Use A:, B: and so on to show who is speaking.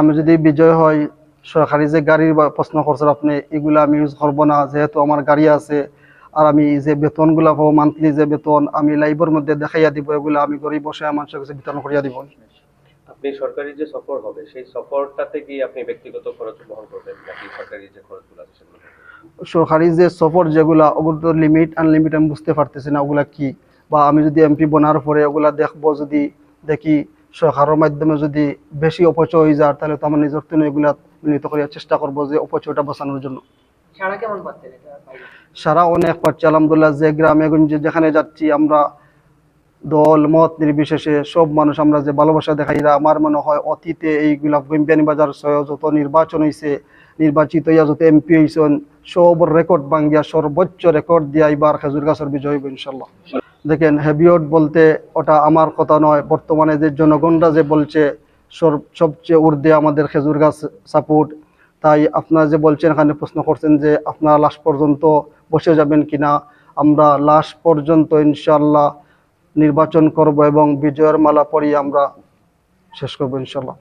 A: আমি যদি বিজয় হয় সরকারি যে গাড়ির প্রশ্ন করছেন আপনি এগুলো আমি ইউজ করব না। যেহেতু আমার গাড়ি আছে আর আমি যে বেতনগুলো পাবো মান্থলি যে বেতন আমি লাইভের মধ্যে দেখাইয়া দিব এগুলো আমি গরিব বসে মানুষের কাছে বিতরণ করিয়া দিব।
B: আপনি সরকারি যে সফর হবে সেই সফরটাতে কি আপনি ব্যক্তিগত খরচ বহন করবেন নাকি সরকারি যে খরচগুলো আছে সেগুলো?
A: সরকারি যে সফর যেগুলা ওগুলো তো লিমিট আনলিমিট আমি বুঝতে পারতেছি না ওগুলা কি? বা আমি যদি এমপি বনার পরে ওগুলা দেখব যদি দেখি সরকারের মাধ্যমে যদি বেশি অপচয় হয়ে যায় তাহলে তো আমার নিজের জন্য এগুলা মিলিত করার চেষ্টা করব যে অপচয়টা বাঁচানোর জন্য।
C: সারা
A: অনেক পাচ্ছি আলহামদুলিল্লাহ যে গ্রামে গঞ্জে যেখানে যাচ্ছি আমরা দল মত নির্বিশেষে সব মানুষ আমরা যে ভালোবাসা দেখাই আমার মনে হয় অতীতে এইগুলা বাজার সহ যত নির্বাচন হয়েছে নির্বাচিত হইয়া যত এমপি হয়েছেন সব রেকর্ড ভাঙ্গিয়া সর্বোচ্চ রেকর্ড দিয়া এবার খেজুর গাছের বিজয় হইব ইনশাল্লাহ। দেখেন হেভিওট বলতে ওটা আমার কথা নয়, বর্তমানে যে জনগণরা যে বলছে সবচেয়ে ঊর্ধ্বে আমাদের খেজুর গাছ সাপোর্ট তাই আপনারা যে বলছেন, এখানে প্রশ্ন করছেন যে আপনারা লাস্ট পর্যন্ত বসে যাবেন কিনা, আমরা লাস্ট পর্যন্ত ইনশাল্লাহ নির্বাচন করব এবং বিজয়ের মালা পরিয়ে আমরা শেষ করব ইনশাল্লাহ